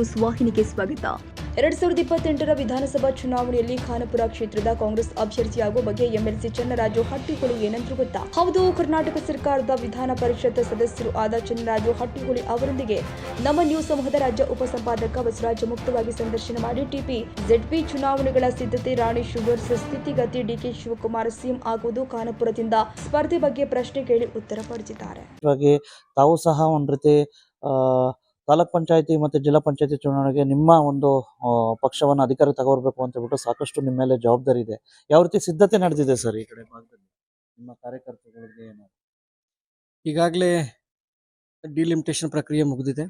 News ವಾಹಿನಿಗೆ ಸ್ವಾಗತ. ಎರಡ್ ಸಾವಿರದ ಇಪ್ಪತ್ತೆಂಟರ ವಿಧಾನಸಭಾ ಚುನಾವಣೆಯಲ್ಲಿ ಖಾನಪುರ ಕ್ಷೇತ್ರದ ಕಾಂಗ್ರೆಸ್ ಅಭ್ಯರ್ಥಿಯಾಗುವ ಬಗ್ಗೆ ಎಂಎಲ್ಸಿ ಚನ್ನರಾಜು ಹಟ್ಟಿಹೊಳಿ ಏನಂದ್ರು ಗೊತ್ತಾ? ಹೌದು ಕರ್ನಾಟಕ ಸರ್ಕಾರದ ವಿಧಾನ ಪರಿಷತ್ ಸದಸ್ಯರು ಆದ ಚನ್ನರಾಜು ಹಟ್ಟಿಹೊಳಿ ಅವರೊಂದಿಗೆ ನಮ್ಮ ನ್ಯೂಸ್ ಸಮೂಹದ ರಾಜ್ಯ ಉಪಸಂಪಾದಕ ಬಸವರಾಜ ಮುಕ್ತವಾಗಿ ಸಂದರ್ಶನ ಮಾಡಿ ಟಿಪಿ ಜೆಡ್ಪಿ ಚುನಾವಣೆಗಳ ಸಿದ್ಧತೆ ರಾಣಿ ಶುಗರ್ಸ್ ಸ್ಥಿತಿಗತಿ ಡಿಕೆ ಶಿವಕುಮಾರ್ ಸಿಎಂ ಆಗುವುದು ಖಾನಪುರದಿಂದ ಸ್ಪರ್ಧೆ ಬಗ್ಗೆ ಪ್ರಶ್ನೆ ಕೇಳಿ ಉತ್ತರ ಪಡೆದಿದ್ದಾರೆ. ತಾವು ಸಹ ಒಂದು ರೀತಿ ಆ, ತಾಲೂಕ್ ಪಂಚಾಯತಿ ಮತ್ತೆ ಜಿಲ್ಲಾ ಪಂಚಾಯತಿ ಚುನಾವಣೆಗೆ ನಿಮ್ಮ ಒಂದು ಪಕ್ಷವನ್ನು ಅಧಿಕಾರ ತಗೋರ್ಬೇಕು ಅಂತ ಹೇಳ್ಬಿಟ್ಟು ಸಾಕಷ್ಟು ನಿಮ್ಮ ಮೇಲೆ ಜವಾಬ್ದಾರಿ ಇದೆ. ಯಾವ ರೀತಿ ಸಿದ್ಧತೆ ನಡೆದಿದೆ ಸರ್ ಈ ಕಡೆ ಭಾಗದಲ್ಲಿ? ನಿಮ್ಮ ಕಾರ್ಯಕರ್ತರುಗಳಿಗೆ ಏನು ಈಗಾಗಲೇ ಡಿಲಿಮಿಟೇಷನ್ ಪ್ರಕ್ರಿಯೆ ಮುಗಿದಿದೆ.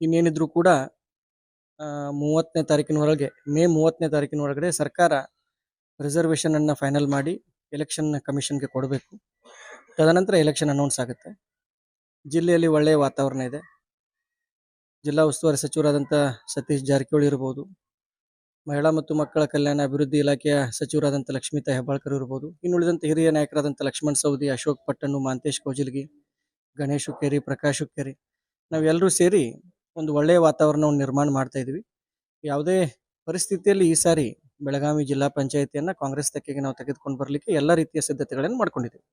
ಇನ್ನೇನಿದ್ರು ಕೂಡ ಮೂವತ್ತನೇ ತಾರೀಕಿನೊಳಗೆ ಮೇ ಮೂವತ್ತನೇ ತಾರೀಕಿನ ಒಳಗಡೆ ಸರ್ಕಾರ ರಿಸರ್ವೇಷನ್ ಅನ್ನ ಫೈನಲ್ ಮಾಡಿ ಎಲೆಕ್ಷನ್ ಕಮಿಷನ್ಗೆ ಕೊಡಬೇಕು. ತದನಂತರ ಎಲೆಕ್ಷನ್ ಅನೌನ್ಸ್ ಆಗುತ್ತೆ. ಜಿಲ್ಲೆಯಲ್ಲಿ ಒಳ್ಳೆಯ ವಾತಾವರಣ ಇದೆ. ಜಿಲ್ಲಾ ಉಸ್ತುವಾರಿ ಸಚಿವರಾದಂಥ ಸತೀಶ್ ಜಾರಕಿಹೊಳಿ ಇರ್ಬೋದು, ಮಹಿಳಾ ಮತ್ತು ಮಕ್ಕಳ ಕಲ್ಯಾಣ ಅಭಿವೃದ್ಧಿ ಇಲಾಖೆಯ ಸಚಿವರಾದಂಥ ಲಕ್ಷ್ಮೀತಾ ಹೆಬ್ಬಾಳ್ಕರ್ ಇರ್ಬೋದು ಇನ್ನುಳಿದಂಥ ಹಿರಿಯ ನಾಯಕರಾದಂಥ ಲಕ್ಷ್ಮಣ್ ಸೌದಿ ಅಶೋಕ್ ಪಟ್ಟಣ್ಣು, ಮಾಂತೇಶ್ ಕೌಜಿಲ್ಗಿ, ಗಣೇಶ್ ಹುಕ್ಕೇರಿ, ಪ್ರಕಾಶ್ ಹುಕ್ಕೇರಿ ನಾವೆಲ್ಲರೂ ಸೇರಿ ಒಂದು ಒಳ್ಳೆಯ ವಾತಾವರಣವನ್ನು ನಿರ್ಮಾಣ ಮಾಡ್ತಾ ಇದ್ವಿ. ಯಾವುದೇ ಪರಿಸ್ಥಿತಿಯಲ್ಲಿ ಈ ಸಾರಿ ಬೆಳಗಾವಿ ಜಿಲ್ಲಾ ಪಂಚಾಯತಿಯನ್ನ ಕಾಂಗ್ರೆಸ್ ತೆಕ್ಕೆಗೆ ನಾವು ತೆಗೆದುಕೊಂಡು ಬರಲಿಕ್ಕೆ ಎಲ್ಲ ರೀತಿಯ ಸಿದ್ಧತೆಗಳನ್ನು ಮಾಡ್ಕೊಂಡಿದ್ದೀವಿ.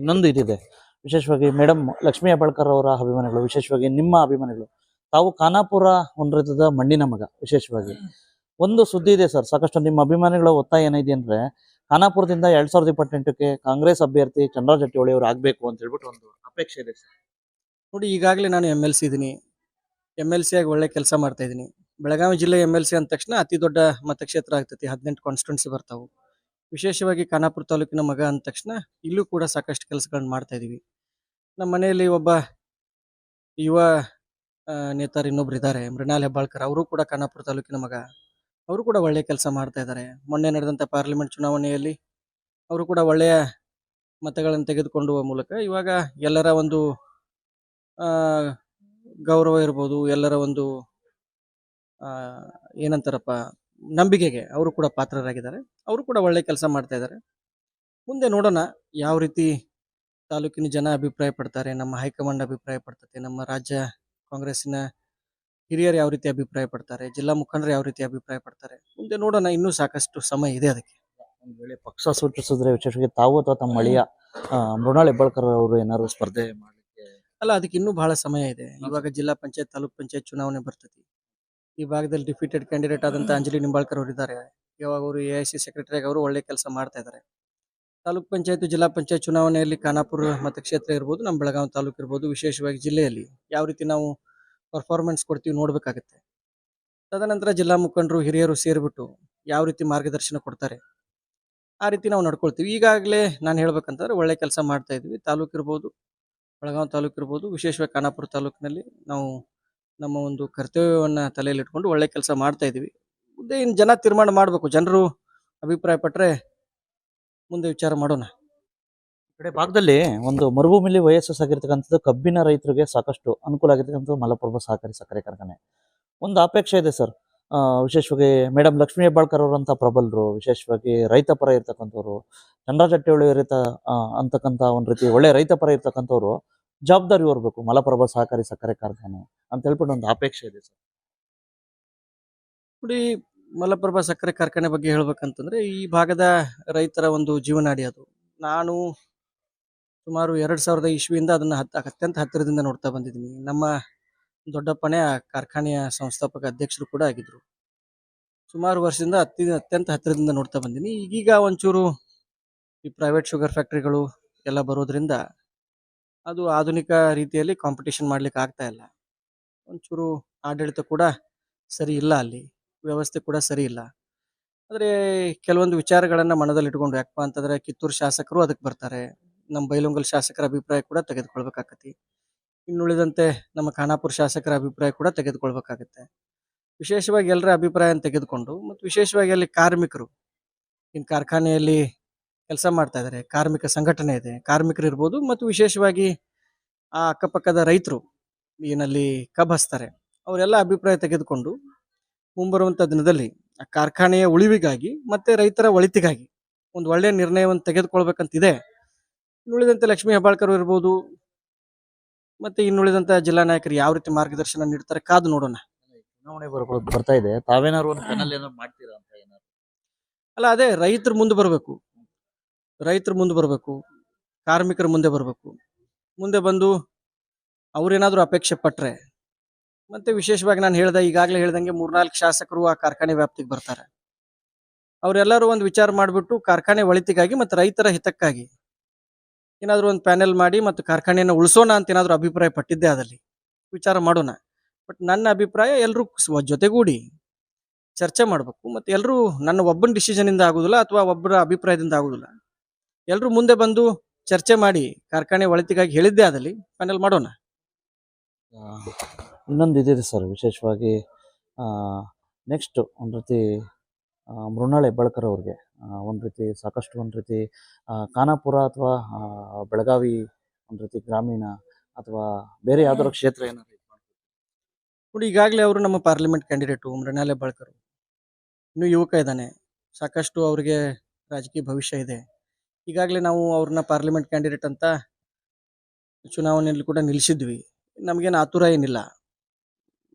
ಇನ್ನೊಂದು ಇದಿದೆ. ವಿಶೇಷವಾಗಿ ಮೇಡಮ್ ಲಕ್ಷ್ಮೀ ಹೆಬ್ಬಾಳ್ಕರ್ ಅವರ ಅಭಿಮಾನಿಗಳು, ವಿಶೇಷವಾಗಿ ನಿಮ್ಮ ಅಭಿಮಾನಿಗಳು ತಾವು ಖಾನಾಪುರ ಒಂದು ಮಣ್ಣಿನ ಮಗ, ವಿಶೇಷವಾಗಿ. ಒಂದು ಸುದ್ದಿ ಇದೆ ಸರ್, ಸಾಕಷ್ಟು ನಿಮ್ಮ ಅಭಿಮಾನಿಗಳ ಒತ್ತಾಯ ಏನಿದೆ ಅಂದ್ರೆ, ಖಾನಾಪುರದಿಂದ ಎರಡ್ ಸಾವಿರದ ಇಪ್ಪತ್ತೆಂಟಕ್ಕೆ ಕಾಂಗ್ರೆಸ್ ಅಭ್ಯರ್ಥಿ ಚಂದ್ರ ಜಟ್ಟಿಹೊಳಿ ಅವರು ಆಗ್ಬೇಕು ಅಂತ ಹೇಳ್ಬಿಟ್ಟು ಒಂದು ಅಪೇಕ್ಷೆ ಇದೆ ಸರ್. ನೋಡಿ, ಈಗಾಗಲೇ ನಾನು ಎಂ ಎಲ್ ಸಿ ಇದ್ದೀನಿ ಎಂ ಎಲ್ ಸಿ ಒಳ್ಳೆ ಕೆಲಸ ಮಾಡ್ತಾ ಇದ್ದೀನಿ ಬೆಳಗಾವಿ ಜಿಲ್ಲೆ ಎಂ ಎಲ್ ಅಂದ ತಕ್ಷಣ ಅತಿ ದೊಡ್ಡ ಮತಕ್ಷೇತ್ರ ಆಗ್ತೈತಿ, ಹದಿನೆಂಟು ಕಾನ್ಸ್ಟಿಟ್ಯೂನ್ಸಿ ಬರ್ತಾವು. ವಿಶೇಷವಾಗಿ ಖಾನಾಪುರ ತಾಲೂಕಿನ ಮಗ ಅಂದ ತಕ್ಷಣ ಇಲ್ಲೂ ಕೂಡ ಸಾಕಷ್ಟು ಕೆಲಸಗಳನ್ನ ಮಾಡ್ತಾ ಇದೀವಿ. ನಮ್ಮ ಮನೆಯಲ್ಲಿ ಒಬ್ಬ ಯುವ ನೇತಾರ ಇನ್ನೊಬ್ರು ಇದ್ದಾರೆ ಮೃಣಾಲ್ ಹೆಬ್ಬಾಳ್ಕರ್. ಅವರು ಕೂಡ ಖಾನಾಪುರ ತಾಲೂಕಿನ ಮಗ. ಅವರು ಕೂಡ ಒಳ್ಳೆಯ ಕೆಲಸ ಮಾಡ್ತಾ ಇದ್ದಾರೆ ಮೊನ್ನೆ ನಡೆದಂಥ ಪಾರ್ಲಿಮೆಂಟ್ ಚುನಾವಣೆಯಲ್ಲಿ ಅವರು ಕೂಡ ಒಳ್ಳೆಯ ಮತಗಳನ್ನು ತೆಗೆದುಕೊಳ್ಳುವ ಮೂಲಕ ಇವಾಗ ಎಲ್ಲರ ಒಂದು ಗೌರವ ಇರ್ಬೋದು, ಎಲ್ಲರ ಒಂದು ಏನಂತಾರಪ್ಪ, ನಂಬಿಕೆಗೆ ಅವರು ಕೂಡ ಪಾತ್ರರಾಗಿದ್ದಾರೆ. ಅವರು ಕೂಡ ಒಳ್ಳೆಯ ಕೆಲಸ ಮಾಡ್ತಾ ಇದ್ದಾರೆ ಮುಂದೆ ನೋಡೋಣ ಯಾವ ರೀತಿ ತಾಲೂಕಿನ ಜನ ಅಭಿಪ್ರಾಯ ಪಡ್ತಾರೆ ನಮ್ಮ ಹೈಕಮಾಂಡ್ ಅಭಿಪ್ರಾಯ ಪಡ್ತದೆ ನಮ್ಮ ರಾಜ್ಯ ಕಾಂಗ್ರೆಸ್ಸಿನ ಹಿರಿಯರು ಯಾವ ರೀತಿ ಅಭಿಪ್ರಾಯ ಪಡ್ತಾರೆ ಜಿಲ್ಲಾ ಮುಖಂಡರು ಯಾವ ರೀತಿ ಅಭಿಪ್ರಾಯ ಪಡ್ತಾರೆ ಮುಂದೆ ನೋಡೋಣ ಇನ್ನೂ ಸಾಕಷ್ಟು ಸಮಯ ಇದೆ ಅದಕ್ಕೆ. ಒಂದ್ ವೇಳೆ ಪಕ್ಷ ಸೂಚಿಸಿದ್ರೆ ವಿಶೇಷವಾಗಿ ತಾವು ಅಥವಾ ತಮ್ಮ ಅಳಿಯ ಮೃಣಾಲ್ ಹೆಬ್ಬಾಳ್ಕರ್ ಅವರು ಏನಾದ್ರು ಸ್ಪರ್ಧೆ ಮಾಡ್ಲಿಕ್ಕೆ ಅಲ್ಲ ಅದಕ್ಕೆ ಇನ್ನೂ ಬಹಳ ಸಮಯ ಇದೆ. ಇವಾಗ ಜಿಲ್ಲಾ ಪಂಚಾಯತ್ ತಾಲೂಕ್ ಪಂಚಾಯತ್ ಚುನಾವಣೆ ಬರ್ತೈತಿ. ಈ ಭಾಗದಲ್ಲಿ ಡಿಫೀಟೆಡ್ ಕ್ಯಾಂಡಿಡೇಟ್ ಆದಂತ ಅಂಜಲಿ ನಿಂಬಾಳ್ಕರ್ ಅವರು ಇದ್ದಾರೆ ಇವಾಗ ಅವರು ಎ ಐ ಸಿ ಸೆಕ್ರೆಟರಿ ಅವರು ಒಳ್ಳೆ ಕೆಲಸ ಮಾಡ್ತಾ ಇದ್ದಾರೆ. ತಾಲೂಕ್ ಪಂಚಾಯತ್, ಜಿಲ್ಲಾ ಪಂಚಾಯತ್ ಚುನಾವಣೆಯಲ್ಲಿ ಖಾನಾಪುರ ಮತಕ್ಷೇತ್ರ ಇರ್ಬೋದು, ನಮ್ಮ ಬೆಳಗಾವಿ ತಾಲೂಕು ಇರ್ಬೋದು, ವಿಶೇಷವಾಗಿ ಜಿಲ್ಲೆಯಲ್ಲಿ ಯಾವ ರೀತಿ ನಾವು ಪರ್ಫಾರ್ಮೆನ್ಸ್ ಕೊಡ್ತೀವಿ ನೋಡಬೇಕಾಗತ್ತೆ. ತದನಂತರ ಜಿಲ್ಲಾ ಮುಖಂಡರು, ಹಿರಿಯರು ಸೇರಿಬಿಟ್ಟು ಯಾವ ರೀತಿ ಮಾರ್ಗದರ್ಶನ ಕೊಡ್ತಾರೆ, ಆ ರೀತಿ ನಾವು ನಡ್ಕೊಳ್ತೀವಿ. ಈಗಾಗಲೇ ನಾನು ಹೇಳ್ಬೇಕಂತಂದ್ರೆ ಒಳ್ಳೆ ಕೆಲಸ ಮಾಡ್ತಾ ಇದ್ವಿ. ತಾಲೂಕು ಇರ್ಬೋದು, ಬೆಳಗಾವಿ ತಾಲೂಕು ಇರ್ಬೋದು, ವಿಶೇಷವಾಗಿ ಖಾನಾಪುರ ತಾಲೂಕಿನಲ್ಲಿ ನಾವು ನಮ್ಮ ಒಂದು ಕರ್ತವ್ಯವನ್ನು ತಲೆಯಲ್ಲಿಟ್ಕೊಂಡು ಒಳ್ಳೆ ಕೆಲಸ ಮಾಡ್ತಾ ಇದೀವಿ. ಮುಂದೆ ಇನ್ನು ಜನ ತೀರ್ಮಾನ ಮಾಡಬೇಕು. ಜನರು ಅಭಿಪ್ರಾಯ ಪಟ್ಟರೆ ಮುಂದೆ ವಿಚಾರ ಮಾಡೋಣ. ಈ ಕಡೆ ಭಾಗದಲ್ಲಿ ಒಂದು ಮರುಭೂಮಿಲಿ ವಯಸ್ಸು ಸಾಗಿರ್ತಕ್ಕಂಥದ್ದು ಕಬ್ಬಿನ ರೈತರಿಗೆ ಸಾಕಷ್ಟು ಅನುಕೂಲ ಆಗಿರ್ತಕ್ಕಂಥದ್ದು ಮಲಪ್ರಭಾ ಸಹಕಾರಿ ಸಕ್ಕರೆ ಕಾರ್ಖಾನೆ. ಒಂದು ಅಪೇಕ್ಷೆ ಇದೆ ಸರ್. ವಿಶೇಷವಾಗಿ ಮೇಡಮ್ ಲಕ್ಷ್ಮೀ ಹೆಬ್ಬಾಳ್ಕರ್ ಅವರಂತ ಪ್ರಬಲರು ವಿಶೇಷವಾಗಿ ರೈತ ಪರ ಇರ್ತಕ್ಕಂಥವ್ರು ಚಂದ್ರರಾಜ್ ರೈತ ಅಂತಕ್ಕಂಥ ಒಂದು ರೀತಿ ಒಳ್ಳೆ ರೈತ ಪರ ಇರ್ತಕ್ಕಂಥವ್ರು ಜವಾಬ್ದಾರಿ ಹೊರಬೇಕು ಮಲಪ್ರಭಾ ಸಹಕಾರಿ ಸಕ್ಕರೆ ಕಾರ್ಖಾನೆ ಅಂತ ಹೇಳ್ಬಿಟ್ಟು ಒಂದು ಅಪೇಕ್ಷೆ ಇದೆ ಸರ್. ನೋಡಿ ಮಲಪ್ರಭಾ ಸಕ್ಕರೆ ಕಾರ್ಖಾನೆ ಬಗ್ಗೆ ಹೇಳ್ಬೇಕಂತಂದ್ರೆ, ಈ ಭಾಗದ ರೈತರ ಒಂದು ಜೀವನಾಡಿ ಅದು. ನಾನು ಸುಮಾರು ಎರಡು ಸಾವಿರದ ಇಸ್ವಿಯಿಂದ ಅದನ್ನ ಹತ್ತ ಅತ್ಯಂತ ಹತ್ತಿರದಿಂದ ನೋಡ್ತಾ ಬಂದಿದ್ದೀನಿ. ನಮ್ಮ ದೊಡ್ಡಪ್ಪನೇ ಆ ಕಾರ್ಖಾನೆಯ ಸಂಸ್ಥಾಪಕ ಅಧ್ಯಕ್ಷರು ಕೂಡ ಆಗಿದ್ರು. ಸುಮಾರು ವರ್ಷದಿಂದ ಅತ್ತಿ, ಅತ್ಯಂತ ಹತ್ತಿರದಿಂದ ನೋಡ್ತಾ ಬಂದೀನಿ ಈಗೀಗ ಒಂಚೂರು ಈ ಪ್ರೈವೇಟ್ ಶುಗರ್ ಫ್ಯಾಕ್ಟ್ರಿಗಳು ಎಲ್ಲ ಬರೋದ್ರಿಂದ ಅದು ಆಧುನಿಕ ರೀತಿಯಲ್ಲಿ ಕಾಂಪಿಟೇಷನ್ ಮಾಡ್ಲಿಕ್ಕೆ ಆಗ್ತಾ ಇಲ್ಲ. ಒಂಚೂರು ಆಡಳಿತ ಕೂಡ ಸರಿ ಇಲ್ಲ ಅಲ್ಲಿ. ವ್ಯವಸ್ಥೆ ಕೂಡ ಸರಿ ಇಲ್ಲ. ಆದರೆ ಕೆಲವೊಂದು ವಿಚಾರಗಳನ್ನು ಮನದಲ್ಲಿ ಇಟ್ಕೊಂಡು ಯಾಕಪ್ಪ ಅಂತಂದ್ರೆ ಕಿತ್ತೂರು ಶಾಸಕರು ಅದಕ್ಕೆ ಬರ್ತಾರೆ. ನಮ್ಮ ಬೈಲೊಂಗಲ್ ಶಾಸಕರ ಅಭಿಪ್ರಾಯ ಕೂಡ ತೆಗೆದುಕೊಳ್ಬೇಕಾಗತ್ತೆ ಇನ್ನುಳಿದಂತೆ ನಮ್ಮ ಖಾನಾಪುರ ಶಾಸಕರ ಅಭಿಪ್ರಾಯ ಕೂಡ ತೆಗೆದುಕೊಳ್ಬೇಕಾಗತ್ತೆ. ವಿಶೇಷವಾಗಿ ಎಲ್ಲರ ಅಭಿಪ್ರಾಯನ ತೆಗೆದುಕೊಂಡು, ಮತ್ತು ವಿಶೇಷವಾಗಿ ಅಲ್ಲಿ ಕಾರ್ಮಿಕರು. ಇನ್ನು ಕಾರ್ಖಾನೆಯಲ್ಲಿ ಕೆಲಸ ಮಾಡ್ತಾ ಇದ್ದಾರೆ ಕಾರ್ಮಿಕ ಸಂಘಟನೆ ಇದೆ, ಕಾರ್ಮಿಕರು ಇರ್ಬೋದು, ಮತ್ತು ವಿಶೇಷವಾಗಿ ಆ ಅಕ್ಕಪಕ್ಕದ ರೈತರು ಏನಲ್ಲಿ ಕಬ್ಬು ಹಚ್ತಾರೆ. ಅವರೆಲ್ಲ ಅಭಿಪ್ರಾಯ ತೆಗೆದುಕೊಂಡು ಮುಂಬರುವಂತ ದಿನದಲ್ಲಿ ಆ ಕಾರ್ಖಾನೆಯ ಉಳಿವಿಗಾಗಿ ಮತ್ತೆ ರೈತರ ಒಳಿತಿಗಾಗಿ ಒಂದು ಒಳ್ಳೆಯ ನಿರ್ಣಯವನ್ನು ತೆಗೆದುಕೊಳ್ಬೇಕಂತಿದೆ. ಇನ್ನುಳಿದಂತೆ ಲಕ್ಷ್ಮೀ ಹೆಬ್ಬಾಳ್ಕರ್ ಇರ್ಬೋದು ಮತ್ತೆ ಇನ್ನುಳಿದಂತ ಜಿಲ್ಲಾ ನಾಯಕರು ಯಾವ ರೀತಿ ಮಾರ್ಗದರ್ಶನ ನೀಡ್ತಾರೆ ಕಾದು ನೋಡೋಣ. ಚುನಾವಣೆ ಬರ್ತಾ ಇದೆ. ತಾವೇನಾದ್ರು ಒಂದು ಪ್ಯಾನಲ್ ಏನಾದ್ರು ಮಾಡ್ತೀರಾ ಅಂತ ಏನಾದ್ರು? ಅಲ್ಲ ಅದೇ ರೈತರು ಮುಂದೆ ಬರಬೇಕು. ರೈತರು ಮುಂದೆ ಬರಬೇಕು. ಕಾರ್ಮಿಕರು ಮುಂದೆ ಬರಬೇಕು. ಮುಂದೆ ಬಂದು ಅವ್ರೇನಾದ್ರೂ ಅಪೇಕ್ಷೆ ಪಟ್ರೆ ಮತ್ತೆ ವಿಶೇಷವಾಗಿ ನಾನು ಹೇಳ್ದೆ, ಈಗಾಗಲೇ ಹೇಳ್ದಂಗೆ ಮೂರ್ನಾಲ್ಕು ಶಾಸಕರು ಆ ಕಾರ್ಖಾನೆ ವ್ಯಾಪ್ತಿಗೆ ಬರ್ತಾರೆ. ಅವರೆಲ್ಲರೂ ಒಂದು ವಿಚಾರ ಮಾಡಿಬಿಟ್ಟು ಕಾರ್ಖಾನೆ ಒಳಿತಿಗಾಗಿ ಮತ್ತು ರೈತರ ಹಿತಕ್ಕಾಗಿ ಏನಾದರೂ ಒಂದು ಪ್ಯಾನೆಲ್ ಮಾಡಿ ಮತ್ತು ಕಾರ್ಖಾನೆಯನ್ನು ಉಳಿಸೋಣ ಅಂತ ಏನಾದರೂ ಅಭಿಪ್ರಾಯ ಪಟ್ಟಿದ್ದೆ ಅದಲ್ಲಿ ವಿಚಾರ ಮಾಡೋಣ. ಬಟ್ ನನ್ನ ಅಭಿಪ್ರಾಯ ಎಲ್ಲರೂ ಜೊತೆಗೂಡಿ ಚರ್ಚೆ ಮಾಡಬೇಕು. ಮತ್ತು ಎಲ್ಲರೂ ನನ್ನ ಒಬ್ಬನ ಡಿಸಿಷನಿಂದ ಆಗೋದಿಲ್ಲ ಅಥವಾ ಒಬ್ಬರ ಅಭಿಪ್ರಾಯದಿಂದ ಆಗೋದಿಲ್ಲ. ಎಲ್ಲರೂ ಮುಂದೆ ಬಂದು ಚರ್ಚೆ ಮಾಡಿ ಕಾರ್ಖಾನೆ ಒಳಿತಿಗಾಗಿ ಹೇಳಿದ್ದೆ ಅಲ್ಲಿ ಪ್ಯಾನೆಲ್ ಮಾಡೋಣ. ಇನ್ನೊಂದು ಇದಿದೆ ಸರ್, ವಿಶೇಷವಾಗಿ ನೆಕ್ಸ್ಟ್ ಒಂದು ರೀತಿ ಮೃಣಾಳೆ ಬಳ್ಕರ್ ಅವ್ರಿಗೆ ಒಂದು ರೀತಿ ಸಾಕಷ್ಟು ಒಂದು ರೀತಿ ಖಾನಾಪುರ ಅಥವಾ ಬೆಳಗಾವಿ ಒಂದು ರೀತಿ ಗ್ರಾಮೀಣ ಅಥವಾ ಬೇರೆ ಯಾವ್ದಾದ್ರು ಕ್ಷೇತ್ರ ಏನಾದ್ರು ನೋಡಿ, ಈಗಾಗಲೇ ಅವರು ನಮ್ಮ ಪಾರ್ಲಿಮೆಂಟ್ ಕ್ಯಾಂಡಿಡೇಟು ಮೃಣಾಲ್ ಹೆಬ್ಬಾಳ್ಕರ್ ಇನ್ನೂ ಯುವಕ ಇದ್ದಾನೆ. ಸಾಕಷ್ಟು ಅವರಿಗೆ ರಾಜಕೀಯ ಭವಿಷ್ಯ ಇದೆ. ಈಗಾಗಲೇ ನಾವು ಅವ್ರನ್ನ ಪಾರ್ಲಿಮೆಂಟ್ ಕ್ಯಾಂಡಿಡೇಟ್ ಅಂತ ಚುನಾವಣೆಯಲ್ಲಿ ಕೂಡ ನಿಲ್ಲಿಸಿದ್ವಿ ನಮಗೇನು ಆತುರ ಏನಿಲ್ಲ.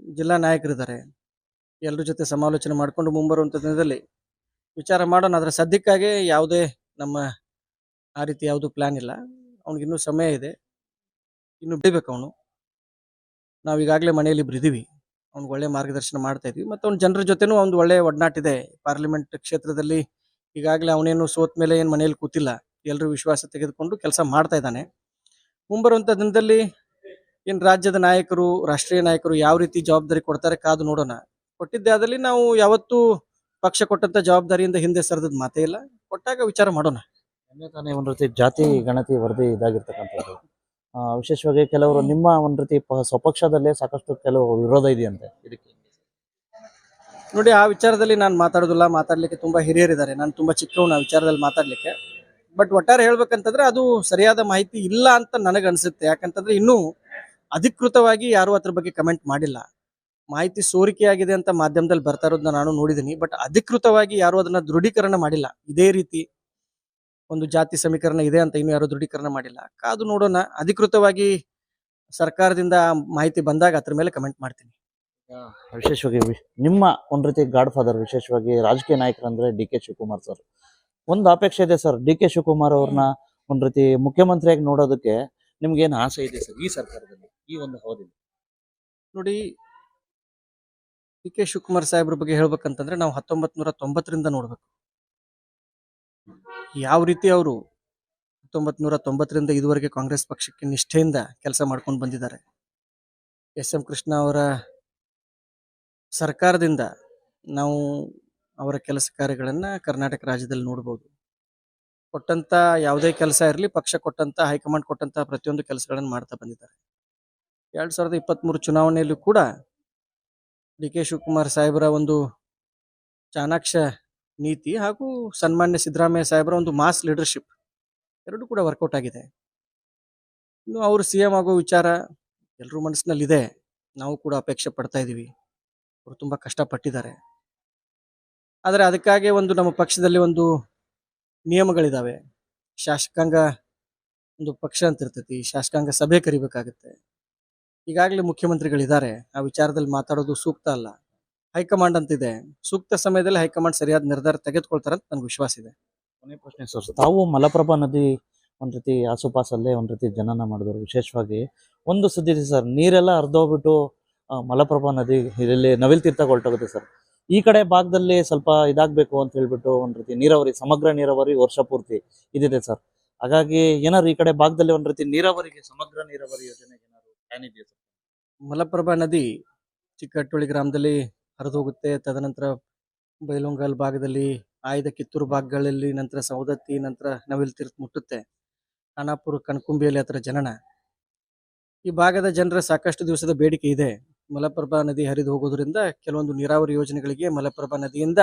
ಜಿಲ್ಲಾ ನಾಯಕರಿದ್ದಾರೆ. ಎಲ್ಲರ ಜೊತೆ ಸಮಾಲೋಚನೆ ಮಾಡಿಕೊಂಡು ಮುಂಬರುವಂಥ ದಿನದಲ್ಲಿ ವಿಚಾರ ಮಾಡೋಣ. ಅದರ ಸದ್ಯಕ್ಕಾಗಿ ಯಾವುದೇ ನಮ್ಮ ಆ ರೀತಿ ಯಾವುದೂ ಪ್ಲಾನ್ ಇಲ್ಲ. ಅವ್ನಿಗಿನ್ನೂ ಸಮಯ ಇದೆ. ಇನ್ನು ಬಿಡಬೇಕು ಅವನು. ನಾವು ಈಗಾಗಲೇ ಮನೆಯಲ್ಲಿ ಇಬ್ರು ಇದೀವಿ. ಅವ್ನಿಗೆ ಒಳ್ಳೆ ಮಾರ್ಗದರ್ಶನ ಮಾಡ್ತಾ ಇದ್ವಿ. ಮತ್ತು ಅವ್ನ ಜನರ ಜೊತೆನೂ ಒಂದು ಒಳ್ಳೆ ಒಡನಾಟಿದೆ ಪಾರ್ಲಿಮೆಂಟ್ ಕ್ಷೇತ್ರದಲ್ಲಿ ಈಗಾಗಲೇ ಅವನೇನು ಸೋತ ಮೇಲೆ ಏನು ಮನೆಯಲ್ಲಿ ಕೂತಿಲ್ಲ. ಎಲ್ಲರೂ ವಿಶ್ವಾಸ ತೆಗೆದುಕೊಂಡು ಕೆಲಸ ಮಾಡ್ತಾ ಇದ್ದಾನೆ. ಮುಂಬರುವಂಥ ದಿನದಲ್ಲಿ ಏನು ರಾಜ್ಯದ ನಾಯಕರು ರಾಷ್ಟ್ರೀಯ ನಾಯಕರು ಯಾವ ರೀತಿ ಜವಾಬ್ದಾರಿ ಕೊಡ್ತಾರೆ ಕಾದು ನೋಡೋಣ. ಕೊಟ್ಟಿದ್ದೆ ಆದಲ್ಲಿ ನಾವು ಯಾವತ್ತೂ ಪಕ್ಷ ಕೊಟ್ಟಂತ ಜವಾಬ್ದಾರಿಯಿಂದ ಹಿಂದೆ ಸರಿದದ್ ಮಾತೇ ಇಲ್ಲ. ಕೊಟ್ಟಾಗ ವಿಚಾರ ಮಾಡೋಣ. ಒಂದ್ ತಾನೇ ಒಂದು ರೀತಿ ಜಾತಿ ಗಣತಿ ವರದಿ ಇದಾಗಿರ್ತಕ್ಕಂಥದ್ದು. ವಿಶೇಷವಾಗಿ ಕೆಲವರು ನಿಮ್ಮ ಒಂದು ರೀತಿ ಸ್ವಪಕ್ಷದಲ್ಲೇ ಸಾಕಷ್ಟು ಕೆಲವು ವಿರೋಧ ಇದೆಯಂತೆ. ಇದಕ್ಕೆ. ನೋಡಿ ಆ ವಿಚಾರದಲ್ಲಿ ನಾನು ಮಾತಾಡೋದಿಲ್ಲ. ಮಾತಾಡ್ಲಿಕ್ಕೆ ತುಂಬಾ ಹಿರಿಯರಿದ್ದಾರೆ. ನಾನು ತುಂಬಾ ಚಿಕ್ಕವನು ಆ ವಿಚಾರದಲ್ಲಿ ಮಾತಾಡ್ಲಿಕ್ಕೆ. ಬಟ್ ಒಟ್ಟಾರೆ ಹೇಳ್ಬೇಕಂತಂದ್ರೆ ಅದು ಸರಿಯಾದ ಮಾಹಿತಿ ಇಲ್ಲ ಅಂತ ನನಗೆ ಅನ್ಸುತ್ತೆ ಯಾಕಂತಂದ್ರೆ ಇನ್ನೂ ಅಧಿಕೃತವಾಗಿ ಯಾರು ಅದ್ರ ಬಗ್ಗೆ ಕಮೆಂಟ್ ಮಾಡಿಲ್ಲ. ಮಾಹಿತಿ ಸೋರಿಕೆಯಾಗಿದೆ ಅಂತ ಮಾಧ್ಯಮದಲ್ಲಿ ಬರ್ತಾ ಇರೋದನ್ನ ನಾನು ನೋಡಿದ್ದೀನಿ ಬಟ್ ಅಧಿಕೃತವಾಗಿ ಯಾರು ಅದನ್ನ ದೃಢೀಕರಣ ಮಾಡಿಲ್ಲ. ಇದೇ ರೀತಿ ಒಂದು ಜಾತಿ ಸಮೀಕರಣ ಇದೆ ಅಂತ ಇನ್ನು ಯಾರು ದೃಢೀಕರಣ ಮಾಡಿಲ್ಲ. ಕಾದು ನೋಡೋಣ, ಅಧಿಕೃತವಾಗಿ ಸರ್ಕಾರದಿಂದ ಮಾಹಿತಿ ಬಂದಾಗ ಅದ್ರ ಮೇಲೆ ಕಮೆಂಟ್ ಮಾಡ್ತೀನಿ. ವಿಶೇಷವಾಗಿ ನಿಮ್ಮ ಒಂದು ರೀತಿ ಗಾಡ್ ಫಾದರ್ ವಿಶೇಷವಾಗಿ ರಾಜಕೀಯ ನಾಯಕರಂದ್ರೆ ಡಿ ಕೆ ಶಿವಕುಮಾರ್ ಸರ್ ಒಂದು ಅಪೇಕ್ಷೆ ಇದೆ ಸರ್ ಡಿ ಕೆ ಶಿವಕುಮಾರ್ ಅವ್ರನ್ನ ಒಂದು ರೀತಿ ಮುಖ್ಯಮಂತ್ರಿಯಾಗಿ ನೋಡೋದಕ್ಕೆ ನಿಮ್ಗೇನು ಆಸೆ ಇದೆ ಸರ್ ಈ ಸರ್ಕಾರದಲ್ಲಿ? ಈ ಒಂದು ಅವಧಿಯಲ್ಲಿ ನೋಡಿ, ಡಿ ಕೆ ಶಿವಕುಮಾರ್ ಸಾಹೇಬ್ರ ಬಗ್ಗೆ ಹೇಳ್ಬೇಕಂತಂದ್ರೆ ನಾವು ಹತ್ತೊಂಬತ್ ನೂರ ತೊಂಬತ್ತರಿಂದ ನೋಡ್ಬೇಕು. ಯಾವ ರೀತಿ ಅವರು ಹತ್ತೊಂಬತ್ ನೂರ ತೊಂಬತ್ತರಿಂದ ಇದುವರೆಗೆ ಕಾಂಗ್ರೆಸ್ ಪಕ್ಷಕ್ಕೆ ನಿಷ್ಠೆಯಿಂದ ಕೆಲಸ ಮಾಡ್ಕೊಂಡು ಬಂದಿದ್ದಾರೆ. ಎಸ್ ಎಂ ಕೃಷ್ಣ ಅವರ ಸರ್ಕಾರದಿಂದ ನಾವು ಅವರ ಕೆಲಸ ಕಾರ್ಯಗಳನ್ನ ಕರ್ನಾಟಕ ರಾಜ್ಯದಲ್ಲಿ ನೋಡ್ಬೋದು. ಕೊಟ್ಟಂತ ಯಾವುದೇ ಕೆಲಸ ಇರಲಿ, ಪಕ್ಷ ಕೊಟ್ಟಂತ, ಹೈಕಮಾಂಡ್ ಕೊಟ್ಟಂತ ಪ್ರತಿಯೊಂದು ಕೆಲಸಗಳನ್ನು ಮಾಡ್ತಾ ಬಂದಿದ್ದಾರೆ. ಎರಡ್ ಸಾವಿರದ ಇಪ್ಪತ್ತ್ಮೂರು ಚುನಾವಣೆಯಲ್ಲೂ ಕೂಡ ಡಿ ಕೆ ಶಿವಕುಮಾರ್ ಸಾಹೇಬರ ಒಂದು ಚಾಣಾಕ್ಷ ನೀತಿ ಹಾಗೂ ಸನ್ಮಾನ್ಯ ಸಿದ್ದರಾಮಯ್ಯ ಸಾಹೇಬರ ಒಂದು ಮಾಸ್ ಲೀಡರ್ಶಿಪ್ ಎರಡೂ ಕೂಡ ವರ್ಕೌಟ್ ಆಗಿದೆ. ಇನ್ನು ಅವರು ಸಿ ಎಂ ಆಗೋ ವಿಚಾರ ಎಲ್ಲರೂ ಮನಸ್ಸಿನಲ್ಲಿದೆ. ನಾವು ಕೂಡ ಅಪೇಕ್ಷೆ ಪಡ್ತಾ ಇದ್ದೀವಿ ಅವರು ತುಂಬ ಕಷ್ಟಪಟ್ಟಿದ್ದಾರೆ. ಆದರೆ ಅದಕ್ಕಾಗಿ ಒಂದು ನಮ್ಮ ಪಕ್ಷದಲ್ಲಿ ಒಂದು ನಿಯಮಗಳಿದ್ದಾವೆ ಶಾಸಕಾಂಗ ಒಂದು ಪಕ್ಷ ಅಂತ ಇರ್ತೈತಿ. ಶಾಸಕಾಂಗ ಸಭೆ ಕರಿಬೇಕಾಗುತ್ತೆ. ಈಗಾಗಲೇ ಮುಖ್ಯಮಂತ್ರಿಗಳಿದ್ದಾರೆ. ಆ ವಿಚಾರದಲ್ಲಿ ಮಾತಾಡೋದು ಸೂಕ್ತ ಅಲ್ಲ. ಹೈಕಮಾಂಡ್ ಅಂತಿದೆ. ಸೂಕ್ತ ಸಮಯದಲ್ಲಿ ಹೈಕಮಾಂಡ್ ಸರಿಯಾದ ನಿರ್ಧಾರ ತೆಗೆದುಕೊಳ್ತಾರೆ ಅಂತ ನನಗೆ ವಿಶ್ವಾಸ ಇದೆ. ಕೊನೆ ಪ್ರಶ್ನೆ ಸರ್ ತಾವು ಮಲಪ್ರಭಾ ನದಿ ಒಂದು ರೀತಿ ಆಸುಪಾಸಲ್ಲೇ ಒಂದು ರೀತಿ ಜನನ ಮಾಡಿದ್ರು ವಿಶೇಷವಾಗಿ ಒಂದು ಸುದ್ದಿ ಇದೆ ಸರ್, ನೀರೆಲ್ಲ ಹರಿದೋಗ್ಬಿಟ್ಟು ಮಲಪ್ರಭಾ ನದಿ ಇಲ್ಲಿ ನವಿಲ್ ತೀರ್ಥಕ್ಕೆ ಹೊರಟೋಗುತ್ತೆ ಸರ್. ಈ ಕಡೆ ಭಾಗದಲ್ಲಿ ಸ್ವಲ್ಪ ಇದಾಗಬೇಕು ಅಂತ ಹೇಳ್ಬಿಟ್ಟು ಒಂದು ರೀತಿ ನೀರಾವರಿ, ಸಮಗ್ರ ನೀರಾವರಿ ವರ್ಷ ಪೂರ್ತಿ ಇದಿದೆ ಸರ್. ಹಾಗಾಗಿ ಏನಾದ್ರು ಈ ಕಡೆ ಭಾಗದಲ್ಲಿ ಒಂದು ರೀತಿ ನೀರಾವರಿಗೆ, ಸಮಗ್ರ ನೀರಾವರಿ ಯೋಜನೆಗೆ ಮಲಪ್ರಭಾ ನದಿ ಚಿಕ್ಕಟ್ಟೊಳ್ಳಿ ಗ್ರಾಮದಲ್ಲಿ ಹರಿದು ಹೋಗುತ್ತೆ. ತದನಂತರ ಬೈಲೊಂಗಲ್ ಭಾಗದಲ್ಲಿ, ಆಯ್ದ ಕಿತ್ತೂರು ಭಾಗಗಳಲ್ಲಿ, ನಂತರ ಸೌದತ್ತಿ ನಂತರ ನವಿಲ್ ತೀರ್ಥ ಮುಟ್ಟುತ್ತೆ. ಖಾನಾಪುರ, ಕಣ್ಕುಂಬಿಯಲ್ಲಿ ಹತ್ರ ಜನನ. ಈ ಭಾಗದ ಜನರ ಸಾಕಷ್ಟು ದಿವಸದ ಬೇಡಿಕೆ ಇದೆ. ಮಲಪ್ರಭಾ ನದಿ ಹರಿದು ಹೋಗೋದ್ರಿಂದ ಕೆಲವೊಂದು ನೀರಾವರಿ ಯೋಜನೆಗಳಿಗೆ ಮಲಪ್ರಭಾ ನದಿಯಿಂದ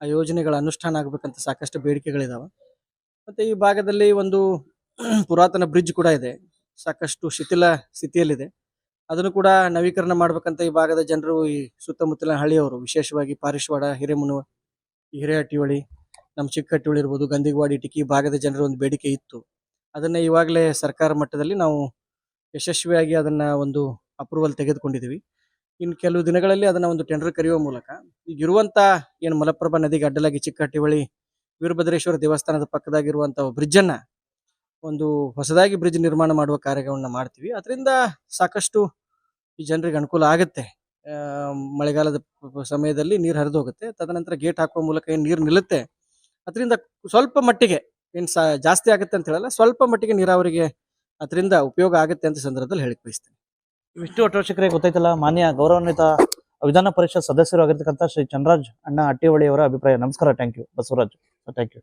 ಆ ಯೋಜನೆಗಳ ಅನುಷ್ಠಾನ ಆಗಬೇಕಂತ ಸಾಕಷ್ಟು ಬೇಡಿಕೆಗಳಿದಾವೆ. ಮತ್ತೆ ಈ ಭಾಗದಲ್ಲಿ ಒಂದು ಪುರಾತನ ಬ್ರಿಡ್ಜ್ ಕೂಡ ಇದೆ. ಸಾಕಷ್ಟು ಶಿಥಿಲ ಸ್ಥಿತಿಯಲ್ಲಿದೆ. ಅದನ್ನು ಕೂಡ ನವೀಕರಣ ಮಾಡ್ಬೇಕಂತ ಈ ಭಾಗದ ಜನರು, ಈ ಸುತ್ತಮುತ್ತಲಿನ ಹಳ್ಳಿಯವರು, ವಿಶೇಷವಾಗಿ ಪಾರಿಶ್ವಾಡ, ಹಿರೇಮುನು, ಹಿರೇಹಟ್ಟಿಹೊಳಿ, ನಮ್ಮ ಚಿಕ್ಕಹಟ್ಟಿಹೊಳಿ ಇರ್ಬೋದು, ಗಂದಿಗವಾಡಿ ಟಿಕ್ಕಿ ಭಾಗದ ಜನರ ಒಂದು ಬೇಡಿಕೆ ಇತ್ತು. ಅದನ್ನ ಇವಾಗಲೇ ಸರ್ಕಾರ ಮಟ್ಟದಲ್ಲಿ ನಾವು ಯಶಸ್ವಿಯಾಗಿ ಅದನ್ನ ಒಂದು ಅಪ್ರೂವಲ್ ತೆಗೆದುಕೊಂಡಿದ್ದೀವಿ ಇನ್ನು ಕೆಲವು ದಿನಗಳಲ್ಲಿ ಅದನ್ನ ಒಂದು ಟೆಂಡರ್ ಕರೆಯುವ ಮೂಲಕ ಈಗಿರುವಂಥ ಏನು ಮಲಪ್ರಭಾ ನದಿಗೆ ಅಡ್ಡಲಾಗಿ ಚಿಕ್ಕಟ್ಟಿವಳಿ ವೀರಭದ್ರೇಶ್ವರ ದೇವಸ್ಥಾನದ ಪಕ್ಕದಾಗಿರುವಂಥ ಬ್ರಿಡ್ಜ್ ಅನ್ನ ಒಂದು ಹೊಸದಾಗಿ ಬ್ರಿಡ್ಜ್ ನಿರ್ಮಾಣ ಮಾಡುವ ಕಾರ್ಯಗಳನ್ನ ಮಾಡ್ತೀವಿ. ಅದರಿಂದ ಸಾಕಷ್ಟು ಈ ಜನರಿಗೆ ಅನುಕೂಲ ಆಗುತ್ತೆ. ಮಳೆಗಾಲದ ಸಮಯದಲ್ಲಿ ನೀರು ಹರಿದು ಹೋಗುತ್ತೆ. ತದನಂತರ ಗೇಟ್ ಹಾಕುವ ಮೂಲಕ ಏನು ನೀರು ನಿಲ್ಲುತ್ತೆ? ಅದರಿಂದ ಸ್ವಲ್ಪ ಮಟ್ಟಿಗೆ ಏನು ಜಾಸ್ತಿ ಆಗುತ್ತೆ ಅಂತ ಹೇಳಲ್ಲ, ಸ್ವಲ್ಪ ಮಟ್ಟಿಗೆ ನೀರಾವರಿಗೆ ಅದರಿಂದ ಉಪಯೋಗ ಆಗುತ್ತೆ ಅಂತ ಸಂದರ್ಭದಲ್ಲಿ ಹೇಳಿ ಬಯಸ್ತೇನೆ ಇಷ್ಟು ವೀಕ್ಷಕರಿಗೆ ಗೊತ್ತಾಯ್ತಲ್ಲ, ಮಾನ್ಯ ಗೌರವಾನ್ವಿತ ವಿಧಾನ ಪರಿಷತ್ ಸದಸ್ಯರು ಆಗಿರ್ತಕ್ಕಂಥ ಶ್ರೀ ಚಂದ್ರಾಜ್ ಅಣ್ಣ ಹಟ್ಟಿಹೊಳಿ ಅವರ ಅಭಿಪ್ರಾಯ. ನಮಸ್ಕಾರ thank you Basavaraj thank you